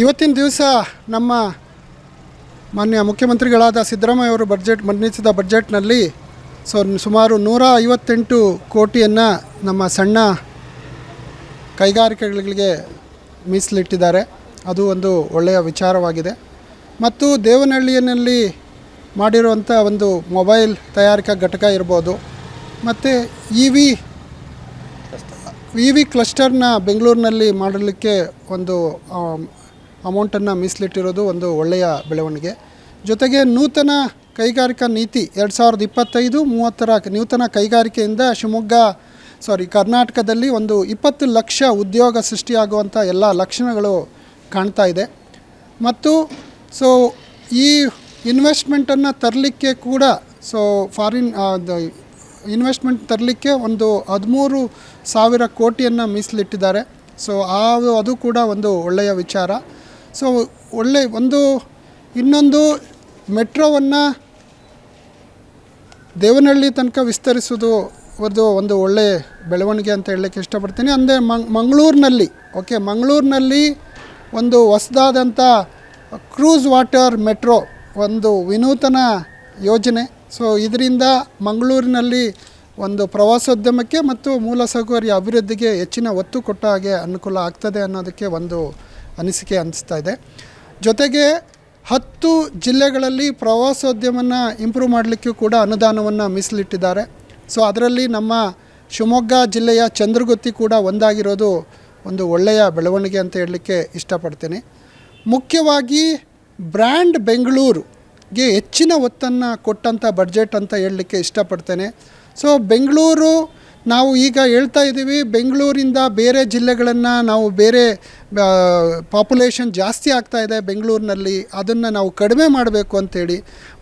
ಇವತ್ತಿನ ದಿವಸ ನಮ್ಮ ಮಾನ್ಯ ಮುಖ್ಯಮಂತ್ರಿಗಳಾದ ಸಿದ್ದರಾಮಯ್ಯ ಅವರು ಬಡ್ಜೆಟ್ ಮಂಡಿಸಿದ ಬಡ್ಜೆಟ್ನಲ್ಲಿ ಸೊ, ಸುಮಾರು ನೂರ ಐವತ್ತೆಂಟು ಕೋಟಿಯನ್ನು ನಮ್ಮ ಸಣ್ಣ ಕೈಗಾರಿಕೆಗಳಿಗೆ ಮೀಸಲಿಟ್ಟಿದ್ದಾರೆ. ಅದು ಒಂದು ಒಳ್ಳೆಯ ವಿಚಾರವಾಗಿದೆ. ಮತ್ತು ದೇವನಹಳ್ಳಿಯಲ್ಲಿ ಮಾಡಿರುವಂಥ ಒಂದು ಮೊಬೈಲ್ ತಯಾರಿಕಾ ಘಟಕ ಇರ್ಬೋದು. ಮತ್ತು ಇ ವಿ ಇ ವಿ ಕ್ಲಸ್ಟರ್ನ ಬೆಂಗಳೂರಿನಲ್ಲಿ ಮಾಡಲಿಕ್ಕೆ ಒಂದು ಅಮೌಂಟನ್ನು ಮೀಸಲಿಟ್ಟಿರೋದು ಒಂದು ಒಳ್ಳೆಯ ಬೆಳವಣಿಗೆ. ಜೊತೆಗೆ ನೂತನ ಕೈಗಾರಿಕಾ ನೀತಿ ಎರಡು ಸಾವಿರದ ಇಪ್ಪತ್ತೈದು ಮೂವತ್ತರ ನೂತನ ಕೈಗಾರಿಕೆಯಿಂದ ಶಿವಮೊಗ್ಗ ಸಾರಿ ಕರ್ನಾಟಕದಲ್ಲಿ ಒಂದು ಇಪ್ಪತ್ತು ಲಕ್ಷ ಉದ್ಯೋಗ ಸೃಷ್ಟಿಯಾಗುವಂಥ ಎಲ್ಲ ಲಕ್ಷಣಗಳು ಕಾಣ್ತಾ ಇದೆ. ಮತ್ತು ಸೊ ಈ ಇನ್ವೆಸ್ಟ್ಮೆಂಟನ್ನು ತರಲಿಕ್ಕೆ ಕೂಡ ಸೊ ಫಾರಿನ್ ಇನ್ವೆಸ್ಟ್ಮೆಂಟ್ ತರಲಿಕ್ಕೆ ಒಂದು ಹದಿಮೂರು ಸಾವಿರ ಕೋಟಿಯನ್ನು ಮೀಸಲಿಟ್ಟಿದ್ದಾರೆ. ಸೊ ಆ, ಅದು ಕೂಡ ಒಂದು ಒಳ್ಳೆಯ ವಿಚಾರ. ಸೊ, ಒಳ್ಳೆ ಒಂದು, ಇನ್ನೊಂದು ಮೆಟ್ರೋವನ್ನು ದೇವನಹಳ್ಳಿ ತನಕ ವಿಸ್ತರಿಸೋದು ಒಂದು ಒಂದು ಒಳ್ಳೆ ಬೆಳವಣಿಗೆ ಅಂತ ಹೇಳಲಿಕ್ಕೆ ಇಷ್ಟಪಡ್ತೀನಿ. ಅಂದರೆ ಮಂಗಳೂರಿನಲ್ಲಿ ಓಕೆ ಮಂಗಳೂರಿನಲ್ಲಿ ಒಂದು ಹೊಸದಾದಂಥ ಕ್ರೂಸ್ ವಾಟರ್ ಮೆಟ್ರೋ ಒಂದು ವಿನೂತನ ಯೋಜನೆ. ಸೊ, ಇದರಿಂದ ಮಂಗಳೂರಿನಲ್ಲಿ ಒಂದು ಪ್ರವಾಸೋದ್ಯಮಕ್ಕೆ ಮತ್ತು ಮೂಲಸೌಕರ್ಯ ಅಭಿವೃದ್ಧಿಗೆ ಹೆಚ್ಚಿನ ಒತ್ತು ಕೊಟ್ಟ ಹಾಗೆ ಅನುಕೂಲ ಆಗ್ತದೆ ಅನ್ನೋದಕ್ಕೆ ಒಂದು ಅನಿಸಿಕೆ ಅನಿಸ್ತಾ ಇದೆ. ಜೊತೆಗೆ ಹತ್ತು ಜಿಲ್ಲೆಗಳಲ್ಲಿ ಪ್ರವಾಸೋದ್ಯಮನ ಇಂಪ್ರೂವ್ ಮಾಡಲಿಕ್ಕೂ ಕೂಡ ಅನುದಾನವನ್ನು ಮೀಸಲಿಟ್ಟಿದ್ದಾರೆ. ಸೊ, ಅದರಲ್ಲಿ ನಮ್ಮ ಶಿವಮೊಗ್ಗ ಜಿಲ್ಲೆಯ ಚಂದ್ರಗುತ್ತಿ ಕೂಡ ಒಂದಾಗಿರೋದು ಒಂದು ಒಳ್ಳೆಯ ಬೆಳವಣಿಗೆ ಅಂತ ಹೇಳಲಿಕ್ಕೆ ಇಷ್ಟಪಡ್ತೀನಿ. ಮುಖ್ಯವಾಗಿ ಬ್ರ್ಯಾಂಡ್ ಬೆಂಗಳೂರುಗೆ ಹೆಚ್ಚಿನ ಒತ್ತನ್ನು ಕೊಟ್ಟಂಥ ಬಡ್ಜೆಟ್ ಅಂತ ಹೇಳಲಿಕ್ಕೆ ಇಷ್ಟಪಡ್ತೇನೆ. ಸೊ, ಬೆಂಗಳೂರು ನಾವು ಈಗ ಹೇಳ್ತಾ ಇದ್ದೀವಿ, ಬೆಂಗಳೂರಿಂದ ಬೇರೆ ಜಿಲ್ಲೆಗಳನ್ನು ನಾವು ಬೇರೆ ಪಾಪ್ಯುಲೇಷನ್ ಜಾಸ್ತಿ ಆಗ್ತಾ ಇದೆ ಬೆಂಗಳೂರಿನಲ್ಲಿ, ಅದನ್ನು ನಾವು ಕಡಿಮೆ ಮಾಡಬೇಕು ಅಂಥೇಳಿ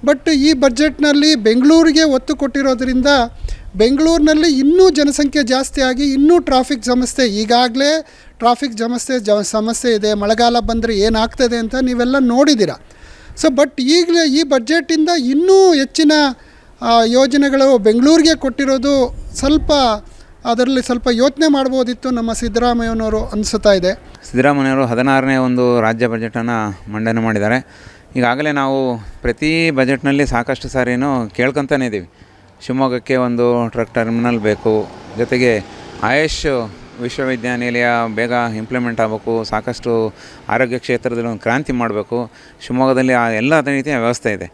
ಬಟ್ ಈ ಬಜೆಟ್ನಲ್ಲಿ ಬೆಂಗಳೂರಿಗೆ ಒತ್ತು ಕೊಟ್ಟಿರೋದ್ರಿಂದ ಬೆಂಗಳೂರಿನಲ್ಲಿ ಇನ್ನೂ ಜನಸಂಖ್ಯೆ ಜಾಸ್ತಿ ಆಗಿ ಇನ್ನೂ ಟ್ರಾಫಿಕ್ ಸಮಸ್ಯೆ, ಈಗಾಗಲೇ ಟ್ರಾಫಿಕ್ ಸಮಸ್ಯೆ, ಜ, ಸಮಸ್ಯೆ ಇದೆ, ಮಳೆಗಾಲ ಬಂದರೆ ಏನಾಗ್ತದೆ ಅಂತ ನೀವೆಲ್ಲ ನೋಡಿದ್ದೀರ. ಸೊ ಬಟ್ ಈಗಲೇ ಈ ಬಜೆಟಿಂದ ಇನ್ನೂ ಹೆಚ್ಚಿನ ಯೋಜನೆಗಳು ಬೆಂಗಳೂರಿಗೆ ಕೊಟ್ಟಿರೋದು ಸ್ವಲ್ಪ ಅದರಲ್ಲಿ ಸ್ವಲ್ಪ ಯೋಚನೆ ಮಾಡ್ಬೋದಿತ್ತು ನಮ್ಮ ಸಿದ್ದರಾಮಯ್ಯನವರು ಅನಿಸುತ್ತಾ ಇದೆ. ಸಿದ್ದರಾಮಯ್ಯವರು ಹದಿನಾರನೇ ಒಂದು ರಾಜ್ಯ ಬಜೆಟನ್ನು ಮಂಡನೆ ಮಾಡಿದ್ದಾರೆ. ಈಗಾಗಲೇ ನಾವು ಪ್ರತಿ ಬಜೆಟ್ನಲ್ಲಿ ಸಾಕಷ್ಟು ಸಾರಿನೂ ಕೇಳ್ಕೊತಾನೆ ಇದ್ದೀವಿ. ಶಿವಮೊಗ್ಗಕ್ಕೆ ಒಂದು ಟ್ರಕ್ ಟರ್ಮಿನಲ್ ಬೇಕು, ಜೊತೆಗೆ ಆಯುಷ್ ವಿಶ್ವವಿದ್ಯಾನಿಲಯ ಬೇಗ ಇಂಪ್ಲಿಮೆಂಟ್ ಆಗಬೇಕು, ಸಾಕಷ್ಟು ಆರೋಗ್ಯ ಕ್ಷೇತ್ರದಲ್ಲಿ ಒಂದು ಕ್ರಾಂತಿ ಮಾಡಬೇಕು. ಶಿವಮೊಗ್ಗದಲ್ಲಿ ಆ ಎಲ್ಲ ರೀತಿಯ ವ್ಯವಸ್ಥೆ ಇದೆ.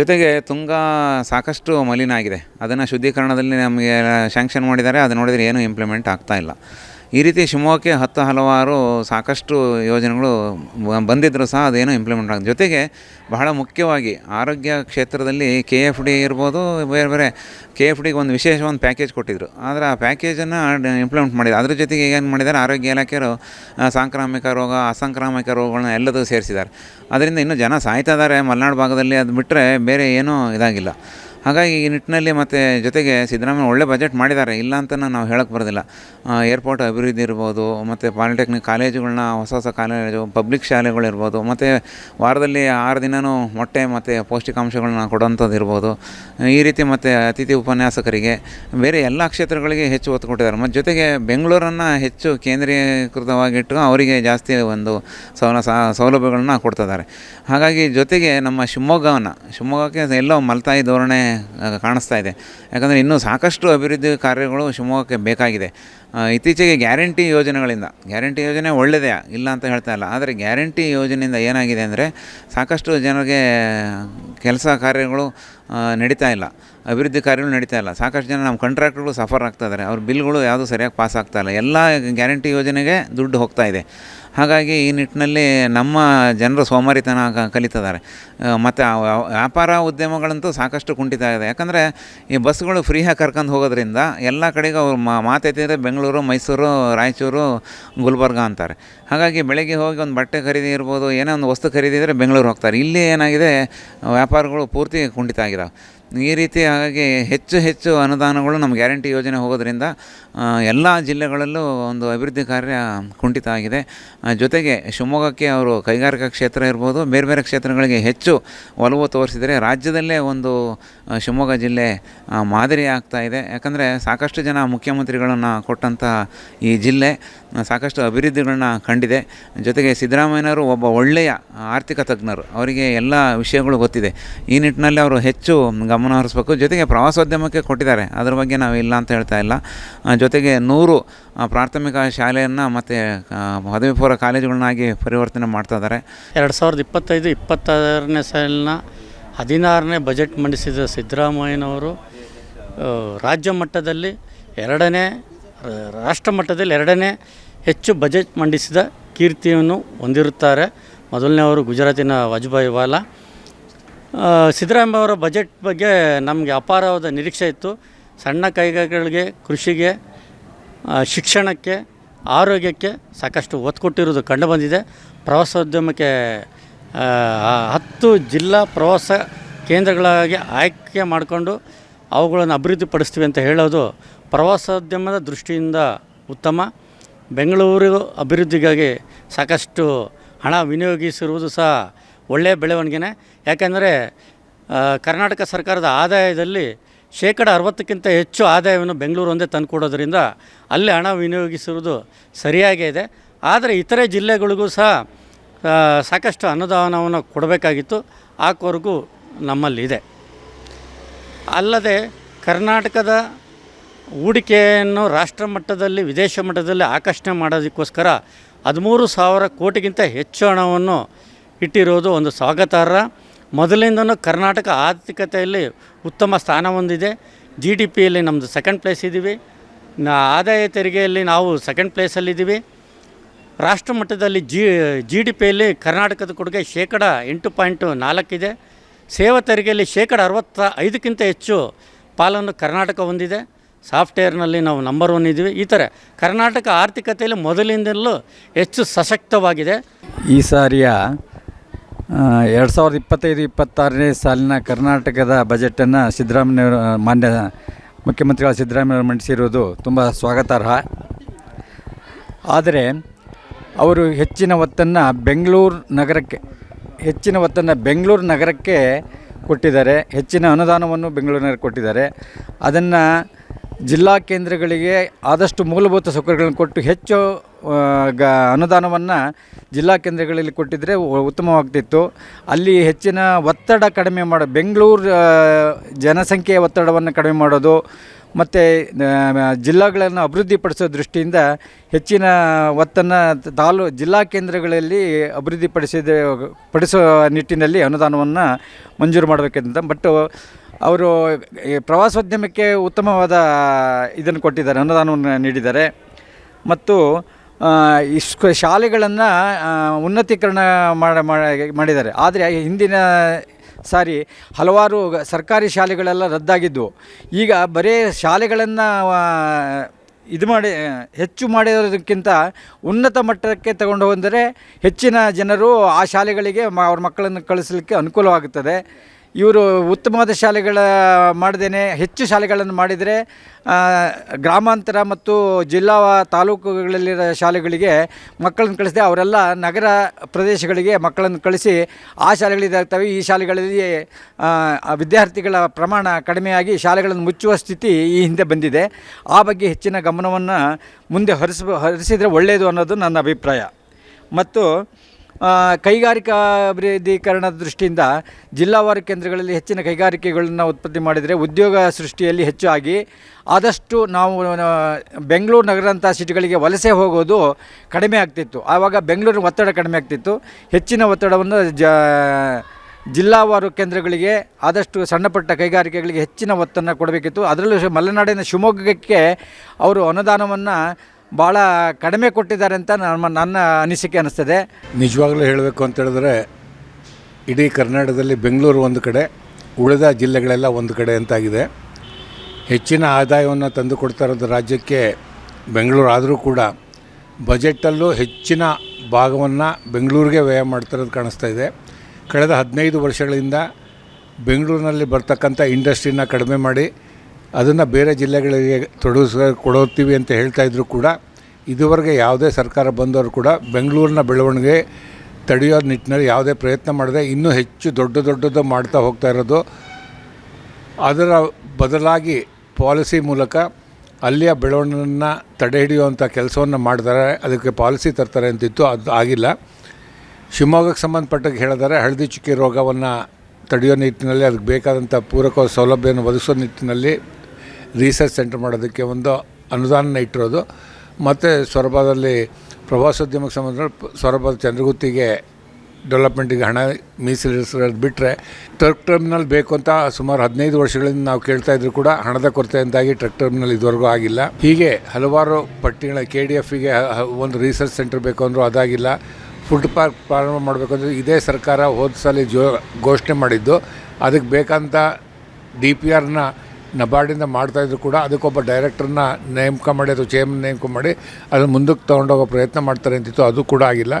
ಜೊತೆಗೆ ತುಂಗ ಸಾಕಷ್ಟು ಮಲಿನ ಆಗಿದೆ ಅದನ್ನು ಶುದ್ಧೀಕರಣದಲ್ಲಿ ನಮಗೆ ಶ್ಯಾಂಕ್ಷನ್ ಮಾಡಿದ್ದಾರೆ, ಅದು ನೋಡಿದರೆ ಏನೂ ಇಂಪ್ಲಿಮೆಂಟ್ ಆಗ್ತಾ ಇಲ್ಲ. ಈ ರೀತಿ ಶಿವಮೊಗ್ಗಕ್ಕೆ ಹತ್ತು ಹಲವಾರು ಸಾಕಷ್ಟು ಯೋಜನೆಗಳು ಬಂದಿದ್ದರೂ ಸಹ ಅದೇನೂ ಇಂಪ್ಲಿಮೆಂಟ್ ಆಗ, ಜೊತೆಗೆ ಬಹಳ ಮುಖ್ಯವಾಗಿ ಆರೋಗ್ಯ ಕ್ಷೇತ್ರದಲ್ಲಿ ಕೆ ಎಫ್ ಡಿ ಇರ್ಬೋದು, ಬೇರೆ ಬೇರೆ ಕೆ ಎಫ್ ಡಿಗೆ ಒಂದು ವಿಶೇಷ ಒಂದು ಪ್ಯಾಕೇಜ್ ಕೊಟ್ಟಿದ್ದರು ಆದರೆ ಆ ಪ್ಯಾಕೇಜನ್ನು ಇಂಪ್ಲಿಮೆಂಟ್ ಮಾಡಿದ್ರು ಅದ್ರ ಜೊತೆಗೆ ಏನು ಮಾಡಿದ್ದಾರೆ, ಆರೋಗ್ಯ ಇಲಾಖೆಯವರು ಸಾಂಕ್ರಾಮಿಕ ರೋಗ, ಅಸಾಂಕ್ರಾಮಿಕ ರೋಗಗಳನ್ನ ಎಲ್ಲದೂ ಸೇರಿಸಿದ್ದಾರೆ. ಅದರಿಂದ ಇನ್ನೂ ಜನ ಸಾಯ್ತಾ ಇದ್ದಾರೆ. ಮಲೆನಾಡು ಭಾಗದಲ್ಲಿ ಅದು ಬಿಟ್ಟರೆ ಬೇರೆ ಏನೂ ಇದಾಗಿಲ್ಲ. ಹಾಗಾಗಿ ಈ ನಿಟ್ಟಿನಲ್ಲಿ ಮತ್ತು ಜೊತೆಗೆ ಸಿದ್ದರಾಮಯ್ಯ ಒಳ್ಳೆ ಬಜೆಟ್ ಮಾಡಿದ್ದಾರೆ. ಇಲ್ಲ ಅಂತ ನಾವು ಹೇಳಕ್ಕೆ ಬರೋದಿಲ್ಲ. ಏರ್ಪೋರ್ಟ್ ಅಭಿವೃದ್ಧಿ ಇರ್ಬೋದು, ಮತ್ತು ಪಾಲಿಟೆಕ್ನಿಕ್ ಕಾಲೇಜುಗಳನ್ನ ಹೊಸ ಹೊಸ ಕಾಲೇಜು ಪಬ್ಲಿಕ್ ಶಾಲೆಗಳಿರ್ಬೋದು, ಮತ್ತು ವಾರದಲ್ಲಿ ಆರು ದಿನವೂ ಮೊಟ್ಟೆ ಮತ್ತು ಪೌಷ್ಟಿಕಾಂಶಗಳನ್ನ ಕೊಡೋಂಥದ್ದು ಇರ್ಬೋದು ಈ ರೀತಿ ಮತ್ತು ಅತಿಥಿ ಉಪನ್ಯಾಸಕರಿಗೆ ಬೇರೆ ಎಲ್ಲ ಕ್ಷೇತ್ರಗಳಿಗೆ ಹೆಚ್ಚು ಒತ್ತು ಕೊಟ್ಟಿದ್ದಾರೆ. ಮತ್ತು ಜೊತೆಗೆ ಬೆಂಗಳೂರನ್ನು ಹೆಚ್ಚು ಕೇಂದ್ರೀಕೃತವಾಗಿಟ್ಟು ಅವರಿಗೆ ಜಾಸ್ತಿ ಒಂದು ಸೌಲ ಸೌಲಭ್ಯಗಳನ್ನ ಕೊಡ್ತಿದ್ದಾರೆ. ಹಾಗಾಗಿ ಜೊತೆಗೆ ನಮ್ಮ ಶಿವಮೊಗ್ಗವನ್ನು, ಶಿವಮೊಗ್ಗಕ್ಕೆ ಎಲ್ಲೋ ಮಲ್ತಾಯಿ ಧೋರಣೆ ಕಾಣಿಸ್ತಾ ಇದೆ. ಯಾಕಂದರೆ ಇನ್ನೂ ಸಾಕಷ್ಟು ಅಭಿವೃದ್ಧಿ ಕಾರ್ಯಗಳು ಶಿವಮೊಗ್ಗಕ್ಕೆ ಬೇಕಾಗಿದೆ. ಇತ್ತೀಚೆಗೆ ಗ್ಯಾರಂಟಿ ಯೋಜನೆಗಳಿಂದ, ಗ್ಯಾರಂಟಿ ಯೋಜನೆ ಒಳ್ಳೆಯದೇ ಇಲ್ಲ ಅಂತ ಹೇಳ್ತಾ ಇಲ್ಲ, ಆದರೆ ಗ್ಯಾರಂಟಿ ಯೋಜನೆಯಿಂದ ಏನಾಗಿದೆ ಅಂದರೆ ಸಾಕಷ್ಟು ಜನರಿಗೆ ಕೆಲಸ ಕಾರ್ಯಗಳು ನಡೀತಾ ಇಲ್ಲ. ಅಭಿವೃದ್ಧಿ ಕಾರ್ಯಗಳು ನಡೀತಾ ಇಲ್ಲ. ಸಾಕಷ್ಟು ಜನ ನಮ್ಮ ಕಾಂಟ್ರಾಕ್ಟ್ಗಳು ಸಫರ್ ಆಗ್ತಾ ಇದ್ದಾರೆ ಅವ್ರ ಬಿಲ್ಗಳು ಯಾವುದೂ ಸರಿಯಾಗಿ ಪಾಸ್ ಆಗ್ತಾ ಇಲ್ಲ. ಎಲ್ಲ ಗ್ಯಾರಂಟಿ ಯೋಜನೆಗೆ ದುಡ್ಡು ಹೋಗ್ತಾ ಇದೆ. ಹಾಗಾಗಿ ಈ ನಿಟ್ಟಿನಲ್ಲಿ ನಮ್ಮ ಜನರು ಸೋಮಾರಿತನ ಕಲಿತಿದ್ದಾರೆ. ಮತ್ತು ವ್ಯಾಪಾರ ಉದ್ಯಮಗಳಂತೂ ಸಾಕಷ್ಟು ಕುಂಠಿತ ಆಗಿದೆ. ಯಾಕಂದರೆ ಈ ಬಸ್ಗಳು ಫ್ರೀಯಾಗಿ ಕರ್ಕೊಂಡು ಹೋಗೋದ್ರಿಂದ ಎಲ್ಲ ಕಡೆಗೆ ಅವ್ರು ಮಾತೈತಿದ್ರೆ ಬೆಂಗಳೂರು, ಮೈಸೂರು, ರಾಯಚೂರು, ಗುಲ್ಬರ್ಗ ಅಂತಾರೆ. ಹಾಗಾಗಿ ಬೆಳಗ್ಗೆ ಹೋಗಿ ಒಂದು ಬಟ್ಟೆ ಖರೀದಿ ಇರ್ಬೋದು, ಏನೋ ಒಂದು ವಸ್ತು ಖರೀದಿ ಇದ್ದರೆ ಬೆಂಗಳೂರು ಹೋಗ್ತಾರೆ. ಇಲ್ಲಿ ಏನಾಗಿದೆ, ವ್ಯಾಪಾರಗಳು ಪೂರ್ತಿ ಕುಂಠಿತ ಆಗಿದಾವೆ ಈ ರೀತಿ ಹಾಗಾಗಿ ಹೆಚ್ಚು ಹೆಚ್ಚು ಅನುದಾನಗಳು ನಮ್ಮ ಗ್ಯಾರಂಟಿ ಯೋಜನೆ ಹೋಗೋದ್ರಿಂದ ಎಲ್ಲ ಜಿಲ್ಲೆಗಳಲ್ಲೂ ಒಂದು ಅಭಿವೃದ್ಧಿ ಕಾರ್ಯ ಕುಂಠಿತ ಆಗಿದೆ. ಜೊತೆಗೆ ಶಿವಮೊಗ್ಗಕ್ಕೆ ಅವರು ಕೈಗಾರಿಕಾ ಕ್ಷೇತ್ರ ಇರ್ಬೋದು, ಬೇರೆ ಬೇರೆ ಕ್ಷೇತ್ರಗಳಿಗೆ ಹೆಚ್ಚು ಒಲವು ತೋರಿಸಿದರೆ ರಾಜ್ಯದಲ್ಲೇ ಒಂದು ಶಿವಮೊಗ್ಗ ಜಿಲ್ಲೆ ಮಾದರಿ ಆಗ್ತಾ ಇದೆ. ಯಾಕಂದರೆ ಸಾಕಷ್ಟು ಜನ ಮುಖ್ಯಮಂತ್ರಿಗಳನ್ನು ಕೊಟ್ಟಂಥ ಈ ಜಿಲ್ಲೆ ಸಾಕಷ್ಟು ಅಭಿವೃದ್ಧಿಗಳನ್ನ ಕಂಡಿದೆ. ಜೊತೆಗೆ ಸಿದ್ದರಾಮಯ್ಯನವರು ಒಬ್ಬ ಒಳ್ಳೆಯ ಆರ್ಥಿಕ ತಜ್ಞರು. ಅವರಿಗೆ ಎಲ್ಲ ವಿಷಯಗಳು ಗೊತ್ತಿದೆ. ಈ ನಿಟ್ಟಿನಲ್ಲಿ ಅವರು ಹೆಚ್ಚು ಗಮನ ಹರಿಸ್ಬೇಕು. ಜೊತೆಗೆ ಪ್ರವಾಸೋದ್ಯಮಕ್ಕೆ ಕೊಟ್ಟಿದ್ದಾರೆ. ಅದ್ರ ಬಗ್ಗೆ ನಾವು ಇಲ್ಲ ಅಂತ ಹೇಳ್ತಾ ಇಲ್ಲ. ಜೊತೆಗೆ ನೂರು ಪ್ರಾಥಮಿಕ ಶಾಲೆಯನ್ನು ಮತ್ತು ಪದವಿ ಪೂರ್ವ ಕಾಲೇಜುಗಳನ್ನಾಗಿ ಪರಿವರ್ತನೆ ಮಾಡ್ತಾ ಇದ್ದಾರೆ. ಎರಡು ಸಾವಿರದ ಇಪ್ಪತ್ತೈದು, ಇಪ್ಪತ್ತಾರನೇ ಸಾಲಿನ ಹದಿನಾರನೇ ಬಜೆಟ್ ಮಂಡಿಸಿದ ಸಿದ್ದರಾಮಯ್ಯನವರು ರಾಜ್ಯ ಮಟ್ಟದಲ್ಲಿ ಎರಡನೇ ರಾಷ್ಟ್ರ ಮಟ್ಟದಲ್ಲಿ ಎರಡನೇ ಹೆಚ್ಚು ಬಜೆಟ್ ಮಂಡಿಸಿದ ಕೀರ್ತಿಯನ್ನು ಹೊಂದಿರುತ್ತಾರೆ. ಮೊದಲನೇವರು ಗುಜರಾತಿನ ವಾಜಪೇಯಿ ವಾಲಾ. ಸಿದ್ದರಾಮಯ್ಯ ಅವರ ಬಜೆಟ್ ಬಗ್ಗೆ ನಮಗೆ ಅಪಾರವಾದ ನಿರೀಕ್ಷೆ ಇತ್ತು. ಸಣ್ಣ ಕೈಗಾರಿಕೆಗಳಿಗೆ, ಕೃಷಿಗೆ ಶಿಕ್ಷಣಕ್ಕೆ ಆರೋಗ್ಯಕ್ಕೆ ಸಾಕಷ್ಟು ಒತ್ತು ಕೊಟ್ಟಿರೋದು ಕಂಡುಬಂದಿದೆ ಪ್ರವಾಸೋದ್ಯಮಕ್ಕೆ ಆ, ಆ ಹತ್ತು ಜಿಲ್ಲಾ ಪ್ರವಾಸ ಕೇಂದ್ರಗಳಾಗಿ ಆಯ್ಕೆ ಮಾಡಿಕೊಂಡು ಅವುಗಳನ್ನು ಅಭಿವೃದ್ಧಿಪಡಿಸ್ತೀವಿ ಅಂತ ಹೇಳೋದು ಪ್ರವಾಸೋದ್ಯಮದ ದೃಷ್ಟಿಯಿಂದ ಉತ್ತಮ. ಬೆಂಗಳೂರು ಅಭಿವೃದ್ಧಿಗಾಗಿ ಸಾಕಷ್ಟು ಹಣ ವಿನಿಯೋಗಿಸಿರುವುದು ಸಹ ಒಳ್ಳೆಯ ಬೆಳವಣಿಗೆನೇ. ಯಾಕೆಂದರೆ ಕರ್ನಾಟಕ ಸರ್ಕಾರದ ಆದಾಯದಲ್ಲಿ ಶೇಕಡ ಅರವತ್ತಕ್ಕಿಂತ ಹೆಚ್ಚು ಆದಾಯವನ್ನು ಬೆಂಗಳೂರು ಒಂದೇ ತಂದುಕೊಡೋದ್ರಿಂದ ಅಲ್ಲಿ ಹಣ ವಿನಿಯೋಗಿಸಿರುವುದು ಸರಿಯಾಗೇ ಇದೆ. ಆದರೆ ಇತರೆ ಜಿಲ್ಲೆಗಳಿಗೂ ಸಹ ಸಾಕಷ್ಟು ಅನುದಾನವನ್ನು ಕೊಡಬೇಕಾಗಿತ್ತು. ಆ ಕೊರಗು ನಮ್ಮಲ್ಲಿದೆ. ಅಲ್ಲದೆ ಕರ್ನಾಟಕದ ಹೂಡಿಕೆಯನ್ನು ರಾಷ್ಟ್ರ ಮಟ್ಟದಲ್ಲಿ, ವಿದೇಶ ಮಟ್ಟದಲ್ಲಿ ಆಕರ್ಷಣೆ ಮಾಡೋದಕ್ಕೋಸ್ಕರ ಹದಿಮೂರು ಸಾವಿರ ಕೋಟಿಗಿಂತ ಹೆಚ್ಚು ಹಣವನ್ನು ಇಟ್ಟಿರೋದು ಒಂದು ಸ್ವಾಗತಾರ್ಹ. ಮೊದಲಿಂದನೂ ಕರ್ನಾಟಕ ಆರ್ಥಿಕತೆಯಲ್ಲಿ ಉತ್ತಮ ಸ್ಥಾನ ಹೊಂದಿದೆ. ಜಿ ಡಿ ಪಿಯಲ್ಲಿ ನಮ್ಮದು ಸೆಕೆಂಡ್ ಪ್ಲೇಸ್ ಇದ್ದೀವಿ. ಆದಾಯ ತೆರಿಗೆಯಲ್ಲಿ ನಾವು ಸೆಕೆಂಡ್ ಪ್ಲೇಸಲ್ಲಿದ್ದೀವಿ ರಾಷ್ಟ್ರ ಮಟ್ಟದಲ್ಲಿ ಜಿ ಜಿ ಡಿ ಪಿಯಲ್ಲಿ ಕರ್ನಾಟಕದ ಕೊಡುಗೆ ಶೇಕಡ ಎಂಟು ಪಾಯಿಂಟು ನಾಲ್ಕಿದೆ ಸೇವಾ ತೆರಿಗೆಯಲ್ಲಿ ಶೇಕಡ ಅರವತ್ತ ಐದಕ್ಕಿಂತ ಹೆಚ್ಚು ಪಾಲನ್ನು ಕರ್ನಾಟಕ ಹೊಂದಿದೆ. ಸಾಫ್ಟ್ವೇರ್ನಲ್ಲಿ ನಾವು ನಂಬರ್ ಒನ್ ಇದ್ದೀವಿ. ಈ ಥರ ಕರ್ನಾಟಕ ಆರ್ಥಿಕತೆಯಲ್ಲಿ ಮೊದಲಿಂದಲೂ ಹೆಚ್ಚು ಸಶಕ್ತವಾಗಿದೆ. ಈ ಸಾರಿಯ ಎರಡು ಸಾವಿರದ ಇಪ್ಪತ್ತೈದು, ಇಪ್ಪತ್ತಾರನೇ ಸಾಲಿನ ಕರ್ನಾಟಕದ ಬಜೆಟನ್ನು ಸಿದ್ದರಾಮಯ್ಯವರು ಮಾನ್ಯ ಮುಖ್ಯಮಂತ್ರಿಗಳ ಸಿದ್ದರಾಮಯ್ಯವರು ಮಂಡಿಸಿರುವುದು ತುಂಬ ಸ್ವಾಗತಾರ್ಹ. ಆದರೆ ಅವರು ಹೆಚ್ಚಿನ ಒತ್ತನ್ನು ಬೆಂಗಳೂರು ನಗರಕ್ಕೆ, ಹೆಚ್ಚಿನ ಒತ್ತನ್ನು ಬೆಂಗಳೂರು ನಗರಕ್ಕೆ ಕೊಟ್ಟಿದ್ದಾರೆ. ಹೆಚ್ಚಿನ ಅನುದಾನವನ್ನು ಬೆಂಗಳೂರಿನಲ್ಲಿ ಕೊಟ್ಟಿದ್ದಾರೆ. ಅದನ್ನು ಜಿಲ್ಲಾ ಕೇಂದ್ರಗಳಿಗೆ ಆದಷ್ಟು ಮೂಲಭೂತ ಸೌಕರ್ಯಗಳನ್ನು ಕೊಟ್ಟು ಹೆಚ್ಚು ಗ, ಅನುದಾನವನ್ನು ಜಿಲ್ಲಾ ಕೇಂದ್ರಗಳಲ್ಲಿ ಕೊಟ್ಟಿದ್ದರೆ ಉತ್ತಮವಾಗ್ತಿತ್ತು. ಅಲ್ಲಿ ಹೆಚ್ಚಿನ ಒತ್ತಡ ಕಡಿಮೆ ಮಾಡ, ಬೆಂಗಳೂರು ಜನಸಂಖ್ಯೆಯ ಒತ್ತಡವನ್ನು ಕಡಿಮೆ ಮಾಡೋದು, ಮತ್ತು ಜಿಲ್ಲಾಗಳನ್ನು ಅಭಿವೃದ್ಧಿಪಡಿಸೋ ದೃಷ್ಟಿಯಿಂದ ಹೆಚ್ಚಿನ ಒತ್ತನ್ನು ತಾಲೂ, ಜಿಲ್ಲಾ ಕೇಂದ್ರಗಳಲ್ಲಿ ಅಭಿವೃದ್ಧಿಪಡಿಸಿದ ಪಡಿಸೋ ನಿಟ್ಟಿನಲ್ಲಿ ಅನುದಾನವನ್ನು ಮಂಜೂರು ಮಾಡಬೇಕಂತ, ಬಟ್ ಅವರು ಪ್ರವಾಸೋದ್ಯಮಕ್ಕೆ ಉತ್ತಮವಾದ ಇದನ್ನು ಕೊಟ್ಟಿದ್ದಾರೆ, ಅನುದಾನವನ್ನು ನೀಡಿದ್ದಾರೆ. ಮತ್ತು ಇಷ್ಟು ಶಾಲೆಗಳನ್ನು ಉನ್ನತೀಕರಣ ಮಾಡ- ಮಾಡಿದ್ದಾರೆ. ಆದರೆ ಹಿಂದಿನ ಸಾರಿ ಹಲವಾರು ಸರ್ಕಾರಿ ಶಾಲೆಗಳೆಲ್ಲ ರದ್ದಾಗಿದ್ದವು ಈಗ ಬರೀ ಶಾಲೆಗಳನ್ನು ಇದು ಮಾಡಿ ಹೆಚ್ಚು ಮಾಡಿರೋದಕ್ಕಿಂತ ಉನ್ನತ ಮಟ್ಟಕ್ಕೆ ತಗೊಂಡು ಹೋದರೆ ಹೆಚ್ಚಿನ ಜನರು ಆ ಶಾಲೆಗಳಿಗೆ ಮ, ಅವ್ರ ಮಕ್ಕಳನ್ನು ಕಳಿಸಲಿಕ್ಕೆ ಅನುಕೂಲವಾಗುತ್ತದೆ. ಇವರು ಉತ್ತಮವಾದ ಶಾಲೆಗಳ ಮಾಡದೇನೆ ಹೆಚ್ಚು ಶಾಲೆಗಳನ್ನು ಮಾಡಿದರೆ ಗ್ರಾಮಾಂತರ ಮತ್ತು ಜಿಲ್ಲಾ ತಾಲೂಕುಗಳಲ್ಲಿರೋ ಶಾಲೆಗಳಿಗೆ ಮಕ್ಕಳನ್ನು ಕಳಿಸಿದೆ ಅವರೆಲ್ಲ ನಗರ ಪ್ರದೇಶಗಳಿಗೆ ಮಕ್ಕಳನ್ನು ಕಳಿಸಿ ಆ ಶಾಲೆಗಳಿದಾಗ್ತವೆ ಈ ಶಾಲೆಗಳಲ್ಲಿ ವಿದ್ಯಾರ್ಥಿಗಳ ಪ್ರಮಾಣ ಕಡಿಮೆಯಾಗಿ ಶಾಲೆಗಳನ್ನು ಮುಚ್ಚುವ ಸ್ಥಿತಿ ಈ ಹಿಂದೆ ಬಂದಿದೆ. ಆ ಬಗ್ಗೆ ಹೆಚ್ಚಿನ ಗಮನವನ್ನು ಮುಂದೆ ಹರಿಸ ಹರಿಸಿದರೆ ಒಳ್ಳೆಯದು ಅನ್ನೋದು ನನ್ನ ಅಭಿಪ್ರಾಯ. ಮತ್ತು ಕೈಗಾರಿಕಾ ಅಭಿವೃದ್ಧೀಕರಣದ ದೃಷ್ಟಿಯಿಂದ ಜಿಲ್ಲಾವಾರು ಕೇಂದ್ರಗಳಲ್ಲಿ ಹೆಚ್ಚಿನ ಕೈಗಾರಿಕೆಗಳನ್ನು ಉತ್ಪತ್ತಿ ಮಾಡಿದರೆ ಉದ್ಯೋಗ ಸೃಷ್ಟಿಯಲ್ಲಿ ಹೆಚ್ಚು ಆಗಿ ಆದಷ್ಟು ನಾವು ಬೆಂಗಳೂರು ನಗರಂಥ ಸಿಟಿಗಳಿಗೆ ವಲಸೆ ಹೋಗೋದು ಕಡಿಮೆ ಆಗ್ತಿತ್ತು. ಆವಾಗ ಬೆಂಗಳೂರಿನ ಒತ್ತಡ ಕಡಿಮೆ ಆಗ್ತಿತ್ತು. ಹೆಚ್ಚಿನ ಒತ್ತಡವನ್ನು ಜ ಜಿಲ್ಲಾವಾರು ಕೇಂದ್ರಗಳಿಗೆ ಆದಷ್ಟು ಸಣ್ಣಪಟ್ಟ ಕೈಗಾರಿಕೆಗಳಿಗೆ ಹೆಚ್ಚಿನ ಒತ್ತನ್ನು ಕೊಡಬೇಕಿತ್ತು. ಅದರಲ್ಲೂ ಮಲೆನಾಡಿನ ಶಿವಮೊಗ್ಗಕ್ಕೆ ಅವರು ಅನುದಾನವನ್ನು ಭಾಳ ಕಡಿಮೆ ಕೊಟ್ಟಿದ್ದಾರೆ ಅಂತ ನಮ್ಮ, ನನ್ನ ಅನಿಸಿಕೆ ಅನ್ನಿಸ್ತದೆ ನಿಜವಾಗ್ಲೂ ಹೇಳಬೇಕು ಅಂತ ಹೇಳಿದ್ರೆ, ಇಡೀ ಕರ್ನಾಟಕದಲ್ಲಿ ಬೆಂಗಳೂರು ಒಂದು ಕಡೆ, ಉಳಿದ ಜಿಲ್ಲೆಗಳೆಲ್ಲ ಒಂದು ಕಡೆ ಅಂತಾಗಿದೆ. ಹೆಚ್ಚಿನ ಆದಾಯವನ್ನು ತಂದು ಕೊಡ್ತಾ ಇರೋದು ರಾಜ್ಯಕ್ಕೆ ಬೆಂಗಳೂರು ಆದರೂ ಕೂಡ, ಬಜೆಟಲ್ಲೂ ಹೆಚ್ಚಿನ ಭಾಗವನ್ನು ಬೆಂಗಳೂರಿಗೆ ವ್ಯಯ ಮಾಡ್ತಿರೋದು ಕಾಣಿಸ್ತಾ ಇದೆ. ಕಳೆದ ಹದಿನೈದು ವರ್ಷಗಳಿಂದ ಬೆಂಗಳೂರಿನಲ್ಲಿ ಬರ್ತಕ್ಕಂಥ ಇಂಡಸ್ಟ್ರಿನ ಕಡಿಮೆ ಮಾಡಿ ಅದನ್ನು ಬೇರೆ ಜಿಲ್ಲೆಗಳಿಗೆ ತೊಡಗಿಸ ಕೊಡುತ್ತೀವಿ ಅಂತ ಹೇಳ್ತಾ ಇದ್ರು ಕೂಡ ಇದುವರೆಗೆ ಯಾವುದೇ ಸರ್ಕಾರ ಬಂದವರು ಕೂಡ ಬೆಂಗಳೂರಿನ ಬೆಳವಣಿಗೆ ತಡೆಯೋ ನಿಟ್ಟಿನಲ್ಲಿ ಯಾವುದೇ ಪ್ರಯತ್ನ ಮಾಡದೆ ಇನ್ನೂ ಹೆಚ್ಚು ದೊಡ್ಡ ದೊಡ್ಡದು ಮಾಡ್ತಾ ಹೋಗ್ತಾ ಇರೋದು. ಅದರ ಬದಲಾಗಿ ಪಾಲಿಸಿ ಮೂಲಕ ಅಲ್ಲಿಯ ಬೆಳವಣಿಗೆಯನ್ನು ತಡೆ ಹಿಡಿಯುವಂಥ ಕೆಲಸವನ್ನು ಮಾಡ್ತಾರೆ ಅದಕ್ಕೆ ಪಾಲಿಸಿ ತರ್ತಾರೆ ಅಂತಿತ್ತು, ಅದು ಆಗಿಲ್ಲ. ಶಿವಮೊಗ್ಗಕ್ಕೆ ಸಂಬಂಧಪಟ್ಟಾಗ ಹೇಳಿದರೆ ಹಳದಿ ಚುಕ್ಕಿ ರೋಗವನ್ನು ತಡೆಯೋ ನಿಟ್ಟಿನಲ್ಲಿ, ಅದಕ್ಕೆ ಬೇಕಾದಂಥ ಪೂರಕ ಸೌಲಭ್ಯವನ್ನು ಒದಗಿಸೋ ನಿಟ್ಟಿನಲ್ಲಿ ರಿಸರ್ಚ್ ಸೆಂಟರ್ ಮಾಡೋದಕ್ಕೆ ಒಂದು ಅನುದಾನ ಇಟ್ಟಿರೋದು. ಮತ್ತು ಸೊರಬದಲ್ಲಿ ಪ್ರವಾಸೋದ್ಯಮಕ್ಕೆ ಸಂಬಂಧ ಸೊರಬದ ಚಂದ್ರಗುತ್ತಿಗೆ ಡೆವಲಪ್ಮೆಂಟಿಗೆ ಹಣ ಮೀಸಲಿರಿಸೋದು ಬಿಟ್ಟರೆ ಟ್ರಕ್ ಟರ್ಮಿನಲ್ ಬೇಕು ಅಂತ ಸುಮಾರು ಹದಿನೈದು ವರ್ಷಗಳಿಂದ ನಾವು ಕೇಳ್ತಾ ಇದ್ರು ಕೂಡ ಹಣದ ಕೊರತೆಯಿಂದಾಗಿ ಟ್ರಕ್ ಟರ್ಮಿನಲ್ ಇದುವರೆಗೂ ಆಗಿಲ್ಲ. ಹೀಗೆ ಹಲವಾರು ಪಟ್ಟಿಗಳ ಕೆ ಡಿ ಎಫ್ಗೆ ಒಂದು ರಿಸರ್ಚ್ ಸೆಂಟರ್ ಬೇಕು ಅಂದರೂ ಅದಾಗಿಲ್ಲ. ಫುಡ್ ಪಾರ್ಕ್ ಪ್ರಾರಂಭ ಮಾಡಬೇಕು ಅಂದರೆ ಇದೇ ಸರ್ಕಾರ ಹೋದ ಸಲ ಜೋ ಘೋಷಣೆ ಮಾಡಿದ್ದು. ಅದಕ್ಕೆ ಬೇಕಂತ ಡಿ ಪಿ ಆರ್ನ ನಬಾರ್ಡಿಂದ ಮಾಡ್ತಾಯಿದ್ರು ಕೂಡ ಅದಕ್ಕೊಬ್ಬ ಡೈರೆಕ್ಟರ್ನ ನೇಮಕ ಮಾಡಿ ಅಥವಾ ಚೇರ್ಮನ್ ನೇಮಕ ಮಾಡಿ ಅದನ್ನು ಮುಂದಕ್ಕೆ ತೊಗೊಂಡೋಗೋ ಪ್ರಯತ್ನ ಮಾಡ್ತಾರೆ ಅಂತಿತ್ತು. ಅದು ಕೂಡ ಆಗಿಲ್ಲ.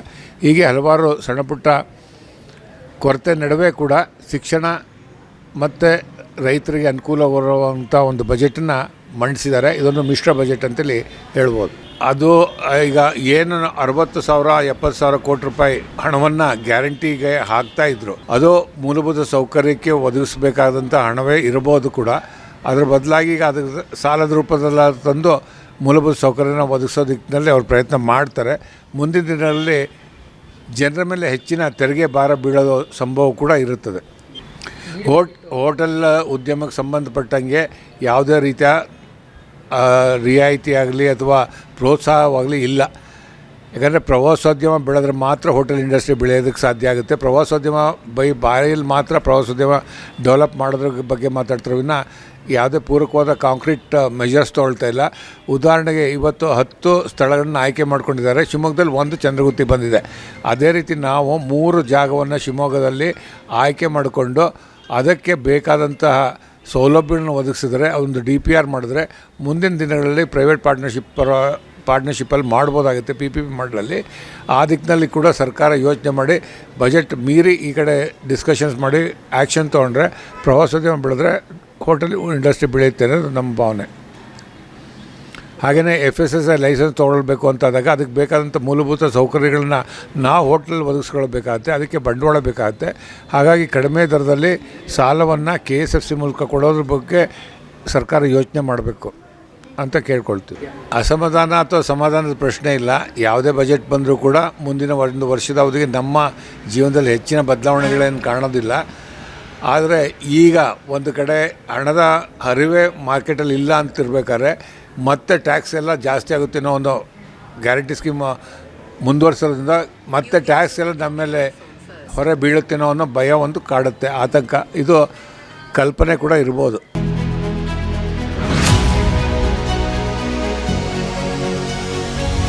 ಹೀಗೆ ಹಲವಾರು ಸಣ್ಣಪುಟ್ಟ ಕೊರತೆ ನಡುವೆ ಕೂಡ ಶಿಕ್ಷಣ ಮತ್ತು ರೈತರಿಗೆ ಅನುಕೂಲ ಬರುವಂಥ ಒಂದು ಬಜೆಟನ್ನು ಮಂಡಿಸಿದ್ದಾರೆ. ಇದೊಂದು ಮಿಶ್ರ ಬಜೆಟ್ ಅಂತೇಳಿ ಹೇಳ್ಬೋದು. ಅದು ಈಗ ಏನು ಅರವತ್ತು ಸಾವಿರ, ಎಪ್ಪತ್ತು ಸಾವಿರ ಕೋಟಿ ರೂಪಾಯಿ ಹಣವನ್ನು ಗ್ಯಾರಂಟಿಗೆ ಹಾಕ್ತಾ ಇದ್ರು. ಅದು ಮೂಲಭೂತ ಸೌಕರ್ಯಕ್ಕೆ ಒದಗಿಸಬೇಕಾದಂಥ ಹಣವೇ ಇರಬಹುದು ಕೂಡ. ಅದರ ಬದಲಾಗಿ ಈಗ ಅದು ಸಾಲದ ರೂಪದಲ್ಲಿ ತಂದು ಮೂಲಭೂತ ಸೌಕರ್ಯನ ಒದಗಿಸೋ ದಿಕ್ಕಿನಲ್ಲಿ ಅವ್ರು ಪ್ರಯತ್ನ ಮಾಡ್ತಾರೆ. ಮುಂದಿನ ದಿನಗಳಲ್ಲಿ ಜನರ ಮೇಲೆ ಹೆಚ್ಚಿನ ತೆರಿಗೆ ಭಾರ ಬೀಳೋ ಸಂಭವ ಕೂಡ ಇರುತ್ತದೆ. ಹೋಟ್, ಹೋಟೆಲ್ ಉದ್ಯಮಕ್ಕೆ ಸಂಬಂಧಪಟ್ಟಂಗೆ ಯಾವುದೇ ರೀತಿಯ ರಿಯಾಯಿತಿ ಆಗಲಿ ಅಥವಾ ಪ್ರೋತ್ಸಾಹವಾಗಲಿ ಇಲ್ಲ. ಯಾಕಂದರೆ ಪ್ರವಾಸೋದ್ಯಮ ಬೆಳೆದ್ರೆ ಮಾತ್ರ ಹೋಟೆಲ್ ಇಂಡಸ್ಟ್ರಿ ಬೆಳೆಯೋದಕ್ಕೆ ಸಾಧ್ಯ ಆಗುತ್ತೆ. ಪ್ರವಾಸೋದ್ಯಮ ಬೈ ಬಾಯಲ್ಲಿ ಮಾತ್ರ ಪ್ರವಾಸೋದ್ಯಮ ಡೆವಲಪ್ ಮಾಡೋದ್ರ ಬಗ್ಗೆ ಮಾತಾಡ್ತಿರೋ ವಿನ ಯಾವುದೇ ಪೂರಕವಾದ ಕಾಂಕ್ರೀಟ್ ಮೆಜರ್ಸ್ ತೊಗೊಳ್ತಾ ಇಲ್ಲ. ಉದಾಹರಣೆಗೆ ಇವತ್ತು ಹತ್ತು ಸ್ಥಳಗಳನ್ನು ಆಯ್ಕೆ ಮಾಡ್ಕೊಂಡಿದ್ದಾರೆ. ಶಿವಮೊಗ್ಗದಲ್ಲಿ ಒಂದು ಚಂದ್ರಗುತ್ತಿ ಬಂದಿದೆ. ಅದೇ ರೀತಿ ನಾವು ಮೂರು ಜಾಗವನ್ನು ಶಿವಮೊಗ್ಗದಲ್ಲಿ ಆಯ್ಕೆ ಮಾಡಿಕೊಂಡು ಅದಕ್ಕೆ ಬೇಕಾದಂತಹ ಸೌಲಭ್ಯಗಳನ್ನು ಒದಗಿಸಿದರೆ ಒಂದು ಡಿ ಪಿ ಆರ್ ಮಾಡಿದ್ರೆ ಮುಂದಿನ ದಿನಗಳಲ್ಲಿ ಪ್ರೈವೇಟ್ ಪಾರ್ಟ್ನರ್ಶಿಪ್ ಪರ ಪಾರ್ಟ್ನರ್ಶಿಪ್ಪಲ್ಲಿ ಮಾಡ್ಬೋದಾಗುತ್ತೆ ಪಿ ಪಿ ಪಿ ಮಾಡಲಲ್ಲಿ. ಆ ದಿಕ್ಕಿನಲ್ಲಿ ಕೂಡ ಸರ್ಕಾರ ಯೋಚನೆ ಮಾಡಿ ಬಜೆಟ್ ಮೀರಿ ಈ ಕಡೆ ಡಿಸ್ಕಷನ್ಸ್ ಮಾಡಿ ಆ್ಯಕ್ಷನ್ ತೊಗೊಂಡ್ರೆ ಪ್ರವಾಸೋದ್ಯಮ ಬೆಳೆದ್ರೆ ಹೋಟೆಲ್ ಇಂಡಸ್ಟ್ರಿ ಬೆಳೆಯುತ್ತೆ ಅನ್ನೋದು ನಮ್ಮ ಭಾವನೆ. ಹಾಗೆಯೇ F S S I licence ತೊಗೊಳ್ಬೇಕು ಅಂತಾದಾಗ ಅದಕ್ಕೆ ಬೇಕಾದಂಥ ಮೂಲಭೂತ ಸೌಕರ್ಯಗಳನ್ನ ನಾವು ಹೋಟ್ಲಲ್ಲಿ ಒದಗಿಸ್ಕೊಳ್ಬೇಕಾಗತ್ತೆ, ಅದಕ್ಕೆ ಬಂಡವಾಳ ಬೇಕಾಗುತ್ತೆ. ಹಾಗಾಗಿ ಕಡಿಮೆ ದರದಲ್ಲಿ ಸಾಲವನ್ನು ಕೆ ಎಸ್ ಎಫ್ ಸಿ ಮೂಲಕ ಕೊಡೋದ್ರ ಬಗ್ಗೆ ಸರ್ಕಾರ ಯೋಚನೆ ಮಾಡಬೇಕು ಅಂತ ಕೇಳ್ಕೊಳ್ತೀವಿ. ಅಸಮಾಧಾನ ಅಥವಾ ಸಮಾಧಾನದ ಪ್ರಶ್ನೆ ಇಲ್ಲ. ಯಾವುದೇ ಬಜೆಟ್ ಬಂದರೂ ಕೂಡ ಮುಂದಿನ ಒಂದು ವರ್ಷದ ಅವಧಿಗೆ ನಮ್ಮ ಜೀವನದಲ್ಲಿ ಹೆಚ್ಚಿನ ಬದಲಾವಣೆಗಳೇನು ಕಾಣೋದಿಲ್ಲ. ಆದರೆ ಈಗ ಒಂದು ಕಡೆ ಹಣದ ಹರಿವೆ ಮಾರ್ಕೆಟಲ್ಲಿ ಇಲ್ಲ ಅಂತಿರ್ಬೇಕಾದ್ರೆ ಮತ್ತೆ ಟ್ಯಾಕ್ಸ್ ಎಲ್ಲ ಜಾಸ್ತಿ ಆಗುತ್ತೆ ಅನ್ನೋ ಒಂದು ಗ್ಯಾರಂಟಿ ಸ್ಕೀಮ್ ಮುಂದುವರ್ಸೋದ್ರಿಂದ ಮತ್ತೆ ಟ್ಯಾಕ್ಸ್ ಎಲ್ಲ ನಮ್ಮ ಮೇಲೆ ಹೊರೆ ಬೀಳುತ್ತೇನೋ ಅನ್ನೋ ಭಯ ಒಂದು ಕಾಡುತ್ತೆ. ಆತಂಕ. ಇದು ಕಲ್ಪನೆ ಕೂಡ ಇರ್ಬೋದು.